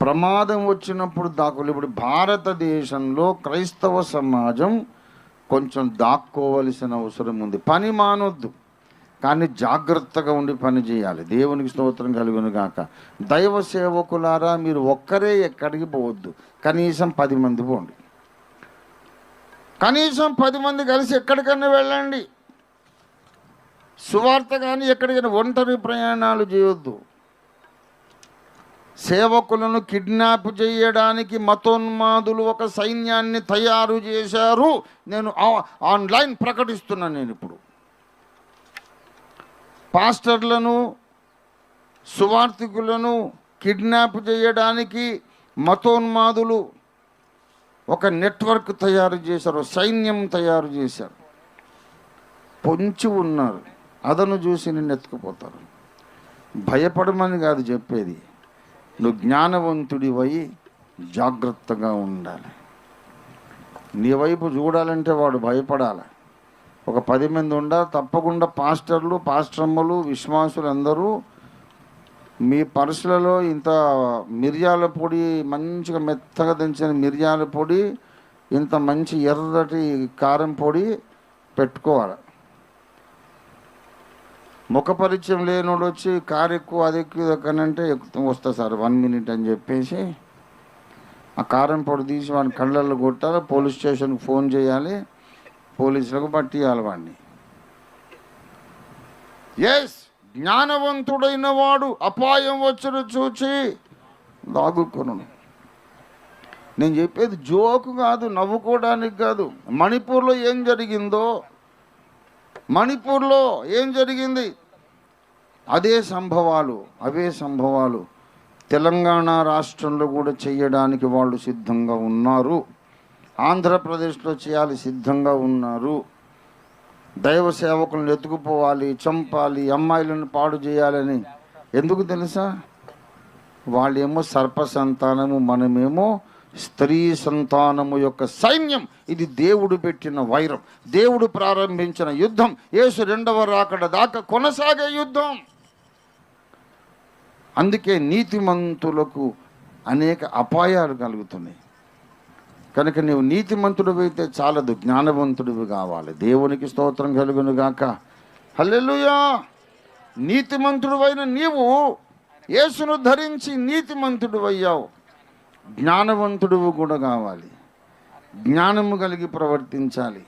ప్రమాదం వచ్చినప్పుడు దాక్కులు ఇప్పుడు భారతదేశంలో క్రైస్తవ సమాజం కొంచెం దాక్కోవలసిన అవసరం ఉంది. పని మానొద్దు. కానీ జాగ్రత్తగా ఉండి పని చేయాలి. దేవునికి స్తోత్రం కలుగును గాక. దైవ సేవకులారా మీరు ఒక్కరే ఎక్కడికి పోవద్దు. కనీసం పది మంది పోండి. కనీసం పది మంది కలిసి ఎక్కడికైనా వెళ్ళండి. సువార్త కానీ ఎక్కడికైనా ఒంటరి ప్రయాణాలు చేయొద్దు. సేవకులను కిడ్నాప్ చేయడానికి మతోన్మాదులు ఒక సైన్యాన్ని తయారు చేశారు. నేను ఆ- ఆన్లైన్ ప్రకటిస్తున్నాను నేను ఇప్పుడు. పాస్టర్లను సువార్థికులను కిడ్నాప్ చేయడానికి మతోన్మాదులు ఒక నెట్వర్క్ తయారు చేశారు సైన్యం తయారు చేశారు. పొంచి ఉన్నారు. అదను చూసి నిన్ను ఎత్తుకుపోతారు భయపడమని కాదు చెప్పేది. నువ్వు జ్ఞానవంతుడివై జాగ్రత్తగా ఉండాలి. నీ వైపు చూడాలంటే వాడు భయపడాలి. ఒక పది మంది ఉండ తప్పకుండా పాస్టర్లు పాస్టర్మ్మలు విశ్వాసులు అందరూ మీ పర్సులలో ఇంత మిరియాల పొడి మంచిగా మెత్తగా దంచిన మిరియాల పొడి ఇంత మంచి ఎర్రటి కారం పొడి పెట్టుకోవాలి. ముఖ పరిచయం లేనోడు వచ్చి కారు ఎక్కువ అది ఎక్కువ ఇది ఎక్కువ వస్తా సార్ వన్ మినిట్ అని చెప్పేసి ఆ కారం పొడి తీసి వాడిని కళ్ళల్లో కొట్టాలి పోలీస్ స్టేషన్కి ఫోన్ చేయాలి పోలీసులకు పట్టియాలి వాడిని. ఎస్ జ్ఞానవంతుడైన వాడు అపాయం వచ్చును చూచి లాగుకొను. నేను చెప్పేది జోకు కాదు నవ్వుకోవడానికి కాదు. మణిపూర్లో ఏం జరిగిందో మణిపూర్లో ఏం జరిగింది? అదే సంభవాలు అవే సంభవాలు తెలంగాణ రాష్ట్రంలో కూడా చేయడానికి వాళ్ళు సిద్ధంగా ఉన్నారు. ఆంధ్రప్రదేశ్లో చేయాలి సిద్ధంగా ఉన్నారు. దైవ సేవకులను ఎత్తుకుపోవాలి చంపాలి అమ్మాయిలను పాడు చేయాలని ఎందుకు తెలుసా? వాళ్ళేమో సర్ప సంతానము మనమేమో స్త్రీ సంతానము యొక్క సైన్యం. ఇది దేవుడు పెట్టిన వైరం. దేవుడు ప్రారంభించిన యుద్ధం. యేసు రెండవ రాకడ దాకా కొనసాగే యుద్ధం. అందుకే నీతిమంతులకు అనేక అపాయాలు కలుగుతున్నాయి. కనుక నీవు నీతిమంతుడివైతే చాలదు జ్ఞానవంతుడివి కావాలి. దేవునికి స్తోత్రం కలుగును గాక హల్లెలూయా! నీతిమంతుడివైన నీవు యేసును ధరించి నీతిమంతుడు అయ్యావు జ్ఞానవంతుడువు కూడా కావాలి. జ్ఞానము కలిగి ప్రవర్తించాలి.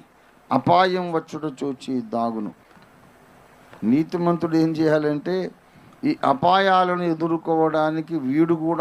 అపాయం వచ్చుడు చూచి దాగును. నీతిమంతుడు ఏం చేయాలంటే ఈ అపాయాలను ఎదుర్కోవడానికి వీడు కూడా